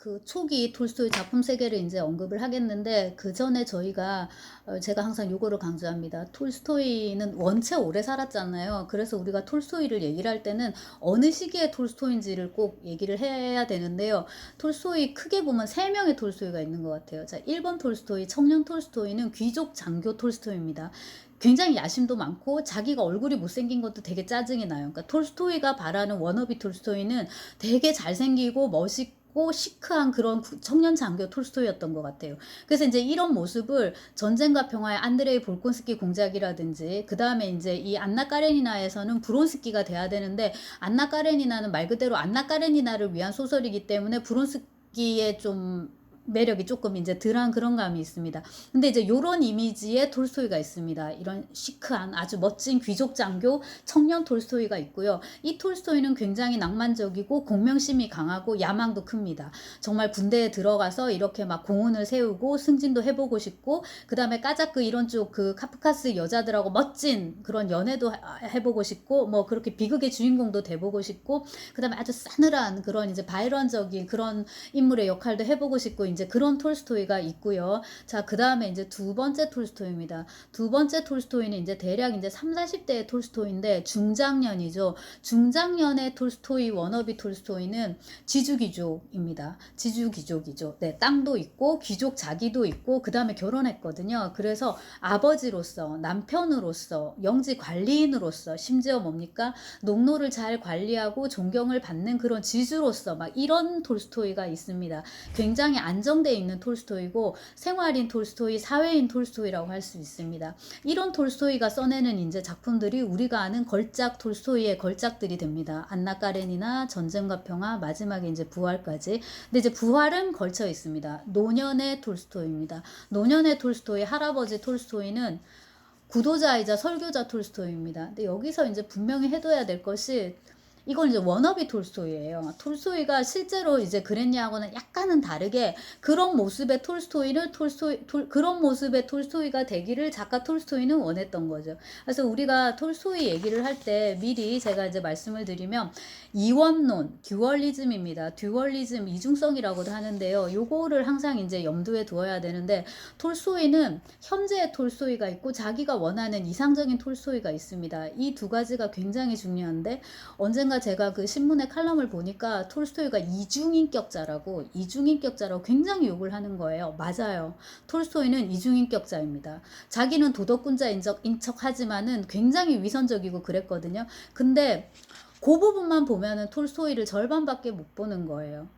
그 초기 톨스토이 작품 세계를 이제 언급을 하겠는데 그 전에 저희가 어, 제가 항상 요거를 강조합니다. 톨스토이는 원체 오래 살았잖아요. 그래서 우리가 톨스토이를 얘기를 할 때는 어느 시기의 톨스토이인지를 꼭 얘기를 해야 되는데요. 톨스토이 크게 보면 세 명의 톨스토이가 있는 것 같아요. 자, 1번 톨스토이, 청년 톨스토이는 귀족 장교 톨스토이입니다. 굉장히 야심도 많고 자기가 얼굴이 못생긴 것도 되게 짜증이 나요. 그러니까 톨스토이가 바라는 워너비 톨스토이는 되게 잘생기고 멋있고 시크한 그런 구- 청년 장교 톨스토이였던 것 같아요. 그래서 이제 이런 모습을 전쟁과 평화의 안드레이 볼콘스키 공작이라든지 그 다음에 이제 이 안나 까레니나에서는 브론스키가 돼야 되는데 안나 까레니나는 말 그대로 안나 까레니나를 위한 소설이기 때문에 브론스키의 좀 매력이 조금 이제 덜한 그런 감이 있습니다. 근데 이제 요런 이미지의 톨스토이가 있습니다. 이런 시크한 아주 멋진 귀족 장교 청년 톨스토이가 있고요. 이 톨스토이는 굉장히 낭만적이고 공명심이 강하고 야망도 큽니다. 정말 군대에 들어가서 이렇게 막 공훈을 세우고 승진도 해보고 싶고 그 다음에 까자크 이런 쪽 그 카프카스 여자들하고 멋진 그런 연애도 하- 해보고 싶고 뭐 그렇게 비극의 주인공도 돼보고 싶고 그 다음에 아주 싸늘한 그런 이제 바이런적인 그런 인물의 역할도 해보고 싶고 이제 그런 톨스토이가 있고요. 자, 그 다음에 이제 두 번째 톨스토이입니다. 두 번째 톨스토이는 이제 대략 이제 3, 40대의 톨스토이인데 중장년이죠. 중장년의 톨스토이 워너비 톨스토이는 지주귀족입니다. 지주귀족이죠. 네, 땅도 있고 귀족 자기도 있고 그 다음에 결혼했거든요. 그래서 아버지로서 남편으로서 영지 관리인으로서 심지어 뭡니까 농노를 잘 관리하고 존경을 받는 그런 지주로서 막 이런 톨스토이가 있습니다. 굉장히 안 정돼 있는 톨스토이고 생활인 톨스토이, 사회인 톨스토이라고 할 수 있습니다. 이런 톨스토이가 써내는 이제 작품들이 우리가 아는 걸작 톨스토이의 걸작들이 됩니다. 안나 까렌이나 전쟁과 평화, 마지막에 이제 부활까지. 근데 이제 부활은 걸쳐 있습니다. 노년의 톨스토이입니다. 노년의 톨스토이, 할아버지 톨스토이는 구도자이자 설교자 톨스토이입니다. 근데 여기서 이제 분명히 해둬야 될 것이 이건 이제 워너비 톨스토이예요. 톨스토이가 실제로 이제 그랬냐하고는 약간은 다르게 그런 모습의 톨스토이는 톨스토이 톨, 그런 모습의 톨스토이가 되기를 작가 톨스토이는 원했던 거죠. 그래서 우리가 톨스토이 얘기를 할 때 미리 제가 이제 말씀을 드리면 이원론, 듀얼리즘입니다. 듀얼리즘 이중성이라고도 하는데요. 요거를 항상 이제 염두에 두어야 되는데 톨스토이는 현재의 톨스토이가 있고 자기가 원하는 이상적인 톨스토이가 있습니다. 이 두 가지가 굉장히 중요한데 언젠가 제가 그 신문의 칼럼을 보니까 톨스토이가 이중인격자라고 이중인격자라고 굉장히 욕을 하는 거예요. 맞아요. 톨스토이는 이중인격자입니다. 자기는 도덕군자인 척, 인척 하지만은 굉장히 위선적이고 그랬거든요. 근데 그 부분만 보면은 톨스토이를 절반밖에 못 보는 거예요.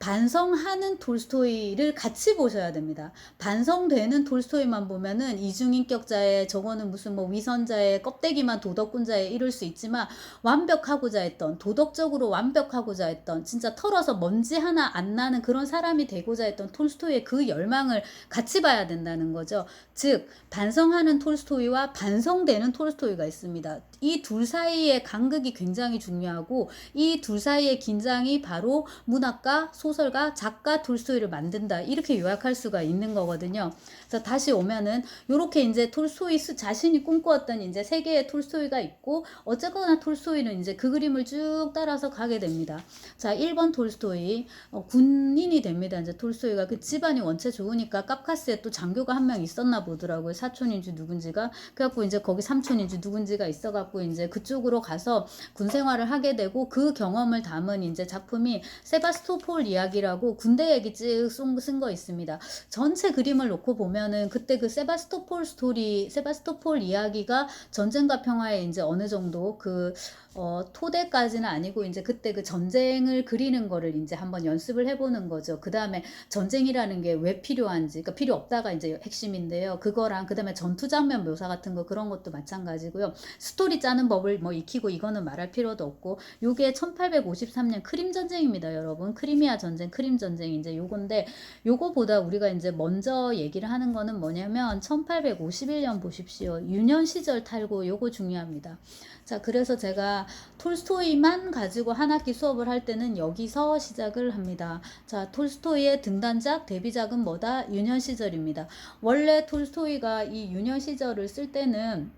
반성하는 톨스토이를 같이 보셔야 됩니다. 반성되는 톨스토이만 보면은 이중인격자의 저거는 무슨 뭐 위선자의 껍데기만 도덕군자에 이룰 수 있지만 완벽하고자 했던 도덕적으로 완벽하고자 했던 진짜 털어서 먼지 하나 안 나는 그런 사람이 되고자 했던 톨스토이의 그 열망을 같이 봐야 된다는 거죠. 즉 반성하는 톨스토이와 반성되는 톨스토이가 있습니다. 이 둘 사이의 간극이 굉장히 중요하고 이 둘 사이의 긴장이 바로 문학가, 소 설가, 작가 톨스토이를 만든다. 이렇게 요약할 수가 있는 거거든요. 그래서 다시 오면은 요렇게 이제 톨스토이 스- 자신이 꿈꾸었던 이제 세계의 톨스토이가 있고 어쨌거나 톨스토이는 이제 그 그림을 쭉 따라서 가게 됩니다. 자, 1번 톨스토이 어, 군인이 됩니다. 이제 톨스토이가 그 집안이 원체 좋으니까 카프카스에 또 장교가 한 명 있었나 보더라고요. 사촌인지 누군지가 그래갖고 이제 거기 삼촌인지 누군지가 있어갖고 이제 그쪽으로 가서 군 생활을 하게 되고 그 경험을 담은 이제 작품이 세바스토폴 이야기라고 군대 얘기 쭉 쓴 거 있습니다. 전체 그림을 놓고 보면 은 그때 그 세바스토폴 스토리, 세바스토폴 이야기가 전쟁과 평화에 이제 어느 정도 그 어, 토대까지는 아니고 이제 그때 그 전쟁을 그리는 거를 이제 한번 연습을 해보는 거죠. 그 다음에 전쟁이라는 게 왜 필요한지, 그러니까 필요 없다가 이제 핵심인데요. 그거랑 그 다음에 전투 장면 묘사 같은 거 그런 것도 마찬가지고요. 스토리 짜는 법을 뭐 익히고 이거는 말할 필요도 없고 요게 1853년 크림 전쟁입니다, 여러분. 크리미아 전쟁, 크림 전쟁 이제 요건데 요거보다 우리가 이제 먼저 얘기를 하는 거는 뭐냐면 1851년 보십시오. 유년 시절 탈고 요거 중요합니다. 자, 그래서 제가 톨스토이만 가지고 한 학기 수업을 할 때는 여기서 시작을 합니다. 자, 톨스토이의 등단작, 데뷔작은 뭐다? 유년 시절입니다. 원래 톨스토이가 이 유년 시절을 쓸 때는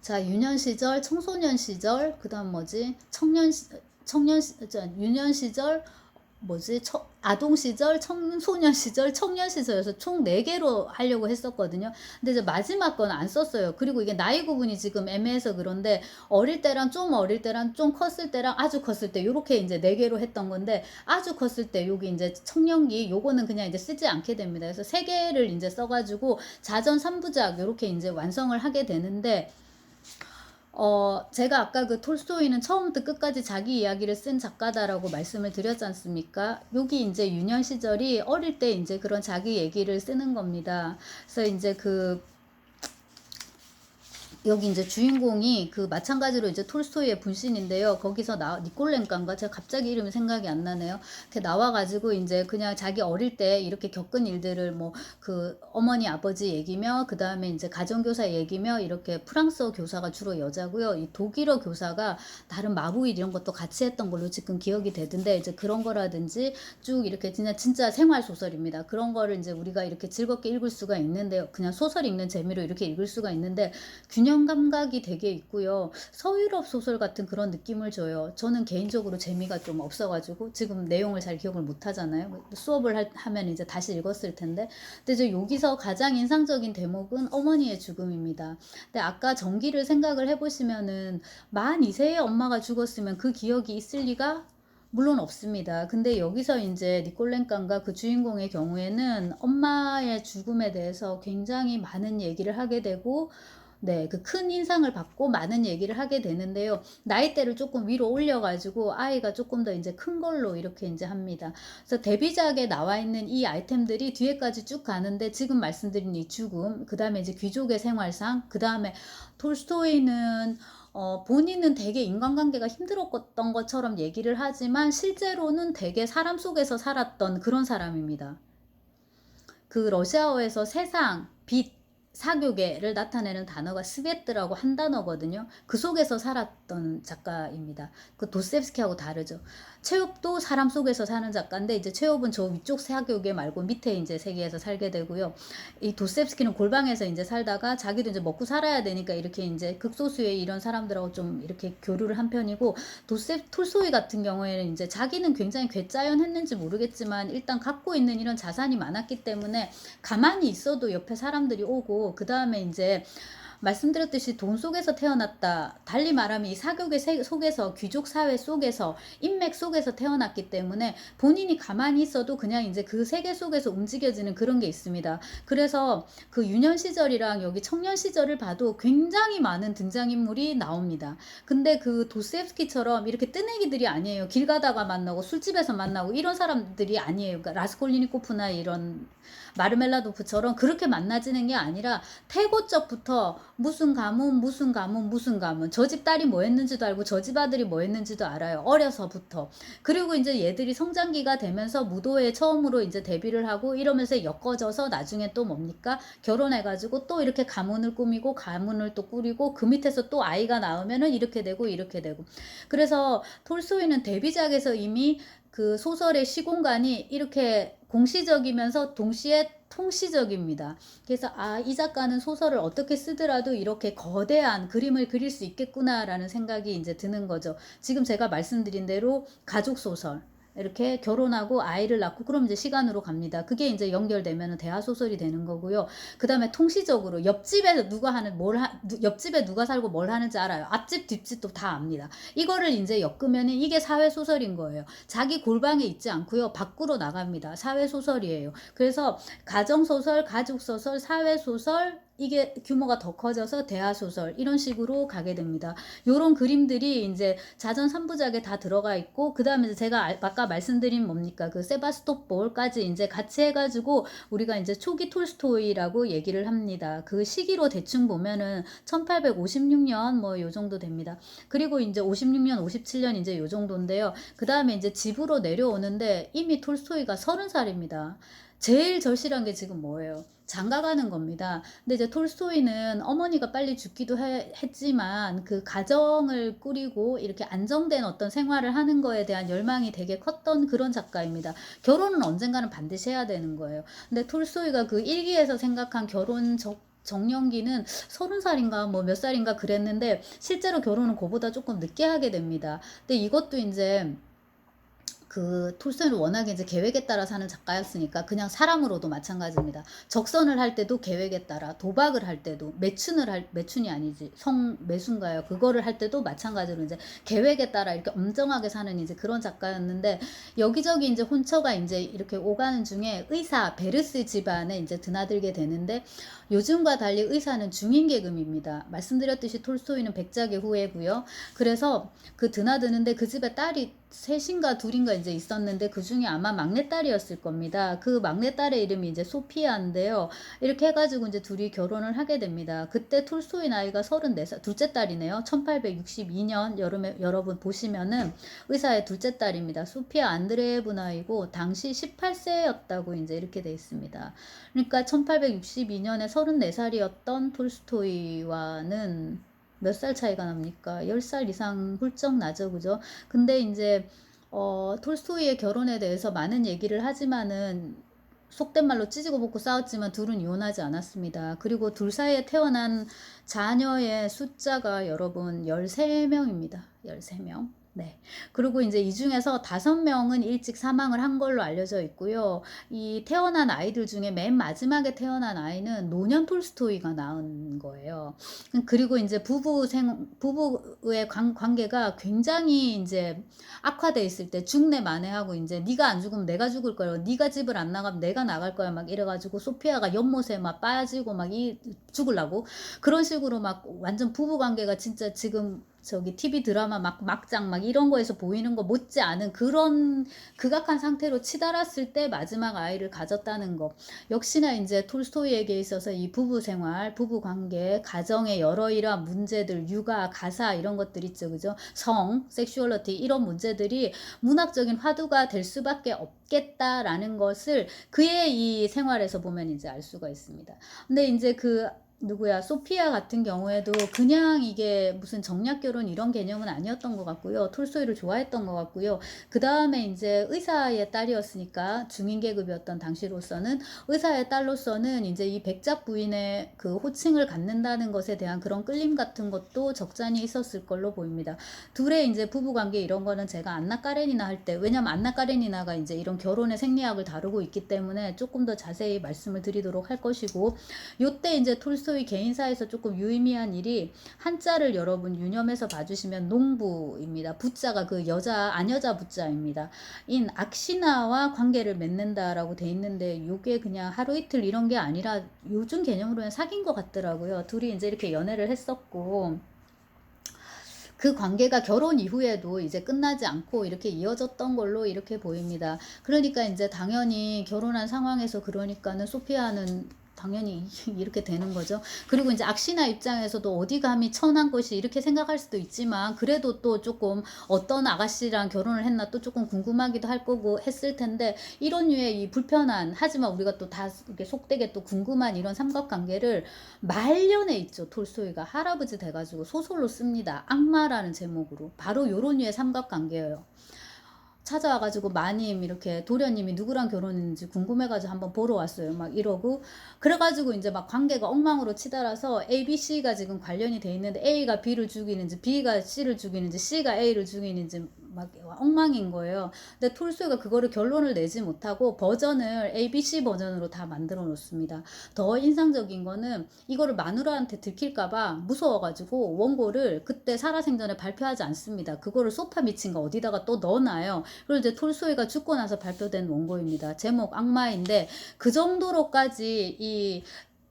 자, 유년 시절, 청소년 시절, 그다음 뭐지? 청년 시, 청년 유년 시절, 뭐지? 처, 아동 시절, 청소년 시절, 청년 시절에서 총 4개로 하려고 했었거든요. 근데 이제 마지막 건 안 썼어요. 그리고 이게 나이 구분이 지금 애매해서 그런데 어릴 때랑 좀 어릴 때랑 좀 컸을 때랑 아주 컸을 때 요렇게 이제 4개로 했던 건데 아주 컸을 때 여기 이제 청년기 요거는 그냥 이제 쓰지 않게 됩니다. 그래서 3개를 이제 써가지고 자전 3부작 요렇게 이제 완성을 하게 되는데 어, 제가 아까 그 톨스토이는 처음부터 끝까지 자기 이야기를 쓴 작가다라고 말씀을 드렸지 않습니까? 여기 이제 유년 시절이 어릴 때 이제 그런 자기 얘기를 쓰는 겁니다. 그래서 이제 그 여기 이제 주인공이 그 마찬가지로 이제 톨스토이의 분신인데요. 거기서 나 니콜렌카인가 제가 갑자기 이름이 생각이 안 나네요. 이렇게 나와가지고 이제 그냥 자기 어릴 때 이렇게 겪은 일들을 뭐 그 어머니 아버지 얘기며 그 다음에 이제 가정교사 얘기며 이렇게 프랑스어 교사가 주로 여자고요. 이 독일어 교사가 다른 마부일 이런 것도 같이 했던 걸로 지금 기억이 되던데 이제 그런 거라든지 쭉 이렇게 그냥 진짜 생활 소설입니다. 그런 거를 이제 우리가 이렇게 즐겁게 읽을 수가 있는데요. 그냥 소설 읽는 재미로 이렇게 읽을 수가 있는데 균형 감각이 되게 있고요. 서유럽 소설 같은 그런 느낌을 줘요. 저는 개인적으로 재미가 좀 없어가지고 지금 내용을 잘 기억을 못 하잖아요. 수업을 할- 하면 이제 다시 읽었을 텐데. 근데 이제 여기서 가장 인상적인 대목은 어머니의 죽음입니다. 근데 아까 전기를 생각을 해보시면은 만 2세의 엄마가 죽었으면 그 기억이 있을 리가 물론 없습니다. 근데 여기서 이제 니콜렌칸과 그 주인공의 경우에는 엄마의 죽음에 대해서 굉장히 많은 얘기를 하게 되고 네, 그 큰 인상을 받고 많은 얘기를 하게 되는데요. 나이대를 조금 위로 올려가지고 아이가 조금 더 이제 큰 걸로 이렇게 이제 합니다. 그래서 데뷔작에 나와 있는 이 아이템들이 뒤에까지 쭉 가는데 지금 말씀드린 이 죽음, 그 다음에 이제 귀족의 생활상, 그 다음에 톨스토이는 어, 본인은 되게 인간관계가 힘들었던 것처럼 얘기를 하지만 실제로는 되게 사람 속에서 살았던 그런 사람입니다. 그 러시아어에서 세상, 빛, 사교계를 나타내는 단어가 스베트라고 한 단어거든요. 그 속에서 살았던 작가입니다. 그 도스옙스키하고 다르죠. 체홉도 사람 속에서 사는 작가인데 이제 체홉은 저 위쪽 사교계 말고 밑에 이제 세계에서 살게 되고요. 이 도스옙스키는 골방에서 이제 살다가 자기도 이제 먹고 살아야 되니까 이렇게 이제 극소수의 이런 사람들하고 좀 이렇게 교류를 한 편이고 도셉 톨소이 같은 경우에는 이제 자기는 굉장히 괴짜연했는지 모르겠지만 일단 갖고 있는 이런 자산이 많았기 때문에 가만히 있어도 옆에 사람들이 오고 그 다음에 이제 말씀드렸듯이 돈 속에서 태어났다. 달리 말하면 이 사교계 세- 속에서 귀족 사회 속에서 인맥 속에서 태어났기 때문에 본인이 가만히 있어도 그냥 이제 그 세계 속에서 움직여지는 그런 게 있습니다. 그래서 그 유년 시절이랑 여기 청년 시절을 봐도 굉장히 많은 등장인물이 나옵니다. 근데 그 도스옙스키처럼 이렇게 뜨내기들이 아니에요. 길 가다가 만나고 술집에서 만나고 이런 사람들이 아니에요. 그러니까 라스콜리니코프나 이런 마르멜라도프처럼 그렇게 만나지는 게 아니라 태고적부터 무슨 가문 무슨 가문 무슨 가문. 저 집 딸이 뭐 했는지도 알고 저 집 아들이 뭐 했는지도 알아요. 어려서부터. 그리고 이제 얘들이 성장기가 되면서 무도회 처음으로 이제 데뷔를 하고 이러면서 엮어져서 나중에 또 뭡니까? 결혼해가지고 또 이렇게 가문을 꾸미고 가문을 또 꾸리고 그 밑에서 또 아이가 나오면은 이렇게 되고 이렇게 되고. 그래서 톨스토이는 데뷔작에서 이미 그 소설의 시공간이 이렇게 공시적이면서 동시에 통시적입니다. 그래서 아, 이 작가는 소설을 어떻게 쓰더라도 이렇게 거대한 그림을 그릴 수 있겠구나라는 생각이 이제 드는 거죠. 지금 제가 말씀드린 대로 가족 소설 이렇게 결혼하고 아이를 낳고 그럼 이제 시간으로 갑니다. 그게 이제 연결되면 대화 소설이 되는 거고요. 그 다음에 통시적으로 옆집에 누가 하는 뭘 하, 누- 옆집에 누가 살고 뭘 하는지 알아요. 앞집 뒷집도 다 압니다. 이거를 이제 엮으면 이게 사회 소설인 거예요. 자기 골방에 있지 않고요. 밖으로 나갑니다. 사회 소설이에요. 그래서 가정 소설, 가족 소설, 사회 소설 이게 규모가 더 커져서 대화 소설 이런 식으로 가게 됩니다. 요런 그림들이 이제 자전 3부작에 다 들어가 있고 그다음에 제가 알- 아까 말씀드린 뭡니까? 그 세바스토폴까지 이제 같이 해 가지고 우리가 이제 초기 톨스토이라고 얘기를 합니다. 그 시기로 대충 보면은 1856년 뭐 요 정도 됩니다. 그리고 이제 56년, 57년 이제 요 정도인데요. 그다음에 이제 집으로 내려오는데 이미 톨스토이가 30살입니다. 제일 절실한 게 지금 뭐예요? 장가가는 겁니다. 근데 이제 톨스토이는 어머니가 빨리 죽기도 해- 했지만 그 가정을 꾸리고 이렇게 안정된 어떤 생활을 하는 거에 대한 열망이 되게 컸던 그런 작가입니다. 결혼은 언젠가는 반드시 해야 되는 거예요. 근데 톨스토이가 그 일기에서 생각한 결혼 적 정년기는 서른 살인가 뭐 몇 살인가 그랬는데 실제로 결혼은 그보다 조금 늦게 하게 됩니다. 근데 이것도 이제 그 톨스토이는 워낙에 이제 계획에 따라 사는 작가였으니까 그냥 사람으로도 마찬가지입니다. 적선을 할 때도 계획에 따라 도박을 할 때도 매춘을 할 매춘이 아니지 성 매수인가요? 그거를 할 때도 마찬가지로 이제 계획에 따라 이렇게 엄정하게 사는 이제 그런 작가였는데 여기저기 이제 혼처가 이제 이렇게 오가는 중에 의사 베르스 집안에 이제 드나들게 되는데 요즘과 달리 의사는 중인 계급입니다. 말씀드렸듯이 톨스토이는 백작의 후예고요. 그래서 그 드나드는데 그 집에 딸이 셋인가 둘인가 이제 있었는데 그 중에 아마 막내딸이었을 겁니다. 그 막내딸의 이름이 이제 소피아인데요. 이렇게 해가지고 이제 둘이 결혼을 하게 됩니다. 그때 톨스토이 나이가 34살, 둘째 딸이네요. 1862년 여름에 여러분 보시면은 의사의 둘째 딸입니다. 소피아 안드레에브나이고 당시 18세였다고 이제 이렇게 돼 있습니다. 그러니까 1862년에 34살이었던 톨스토이와는 몇 살 차이가 납니까? 10살 이상 훌쩍 나죠, 그죠? 근데 이제 어, 톨스토이의 결혼에 대해서 많은 얘기를 하지만은 속된 말로 찢고 볶고 싸웠지만 둘은 이혼하지 않았습니다. 그리고 둘 사이에 태어난 자녀의 숫자가 여러분 13명입니다. 13명. 네. 그리고 이제 이 중에서 다섯 명은 일찍 사망을 한 걸로 알려져 있고요. 이 태어난 아이들 중에 맨 마지막에 태어난 아이는 노년 톨스토이가 낳은 거예요. 그리고 이제 부부 생 부부의 관, 관계가 굉장히 이제 악화돼 있을 때 죽내 만회하고 이제 네가 안 죽으면 내가 죽을 거야. 네가 집을 안 나가면 내가 나갈 거야. 막 이래 가지고 소피아가 연못에 막 빠지고 막 이 죽을라고 그런 식으로 막 완전 부부 관계가 진짜 지금 저기 TV 드라마 막 막장 막 이런 거에서 보이는 거 못지 않은 그런 극악한 상태로 치달았을 때 마지막 아이를 가졌다는 거. 역시나 이제 톨스토이에게 있어서 이 부부 생활, 부부 관계, 가정의 여러 이러한 문제들, 육아, 가사 이런 것들 있죠. 그죠? 성, 섹슈얼리티 이런 문제들이 문학적인 화두가 될 수밖에 없겠다라는 것을 그의 이 생활에서 보면 이제 알 수가 있습니다. 근데 이제 그 누구야 소피아 같은 경우에도 그냥 이게 무슨 정략 결혼 이런 개념은 아니었던 것 같고요. 톨스토이를 좋아했던 것 같고요. 그 다음에 이제 의사의 딸이었으니까 중인 계급이었던 당시로서는 의사의 딸로서는 이제 이 백작 부인의 그 호칭을 갖는다는 것에 대한 그런 끌림 같은 것도 적잖이 있었을 걸로 보입니다. 둘의 이제 부부 관계 이런 거는 제가 안나 까레니나 할 때 왜냐면 안나 까레니나가 이제 이런 결혼의 생리학을 다루고 있기 때문에 조금 더 자세히 말씀을 드리도록 할 것이고 요때 이제 톨스 톨스토이 개인사에서 조금 유의미한 일이 한자를 여러분 유념해서 봐주시면 농부입니다. 부자가 그 여자 안여자 부자입니다. 인 악시나와 관계를 맺는다라고 돼 있는데 요게 그냥 하루 이틀 이런 게 아니라 요즘 개념으로는 사귄 것 같더라고요. 둘이 이제 이렇게 연애를 했었고 그 관계가 결혼 이후에도 이제 끝나지 않고 이렇게 이어졌던 걸로 이렇게 보입니다. 그러니까 이제 당연히 결혼한 상황에서 그러니까는 소피아는 당연히 이렇게 되는 거죠. 그리고 이제 악시나 입장에서도 어디 감히 천한 것이 이렇게 생각할 수도 있지만 그래도 또 조금 어떤 아가씨랑 결혼을 했나 또 조금 궁금하기도 할 거고 했을 텐데 이런 류의 이 불편한 하지만 우리가 또 다 이렇게 속되게 또 궁금한 이런 삼각관계를 말년에 있죠. 톨소이가 할아버지 돼가지고 소설로 씁니다. 악마라는 제목으로 바로 요런 류의 삼각관계예요. 찾아와가지고 마님 이렇게 도련님이 누구랑 결혼했는지 궁금해가지고 한번 보러 왔어요. 막 이러고 그래가지고 이제 막 관계가 엉망으로 치달아서 A, B, C가 지금 관련이 돼 있는데 A가 B를 죽이는지 B가 C를 죽이는지 C가 A를 죽이는지 막 엉망인 거예요. 근데 톨스토이가 그거를 결론을 내지 못하고 버전을 ABC 버전으로 다 만들어 놓습니다. 더 인상적인 거는 이거를 마누라한테 들킬까봐 무서워가지고 원고를 그때 살아생전에 발표하지 않습니다. 그거를 소파 미친가 어디다가 또 넣어놔요. 그리고 이제 톨스토이가 죽고 나서 발표된 원고입니다. 제목 악마인데 그 정도로까지 이,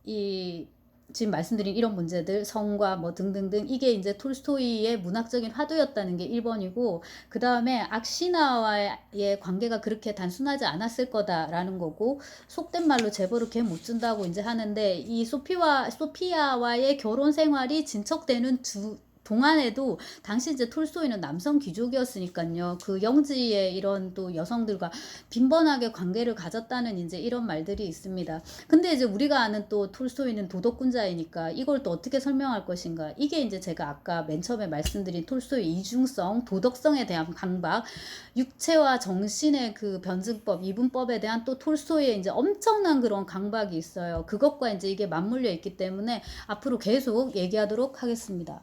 이 지금 말씀드린 이런 문제들 성과 뭐 등등등 이게 이제 톨스토이의 문학적인 화두였다는 게 1번이고 그 다음에 악시나와의 관계가 그렇게 단순하지 않았을 거다라는 거고 속된 말로 재벌을 개 못 준다고 이제 하는데 이 소피와 소피아와의 결혼 생활이 진척되는 두 동안에도 당시 이제 톨스토이는 남성 귀족이었으니까요. 그 영지의 이런 또 여성들과 빈번하게 관계를 가졌다는 이제 이런 말들이 있습니다. 근데 이제 우리가 아는 또 톨스토이는 도덕군자이니까 이걸 또 어떻게 설명할 것인가? 이게 이제 제가 아까 맨 처음에 말씀드린 톨스토이 이중성, 도덕성에 대한 강박, 육체와 정신의 그 변증법, 이분법에 대한 또 톨스토이의 이제 엄청난 그런 강박이 있어요. 그것과 이제 이게 맞물려 있기 때문에 앞으로 계속 얘기하도록 하겠습니다.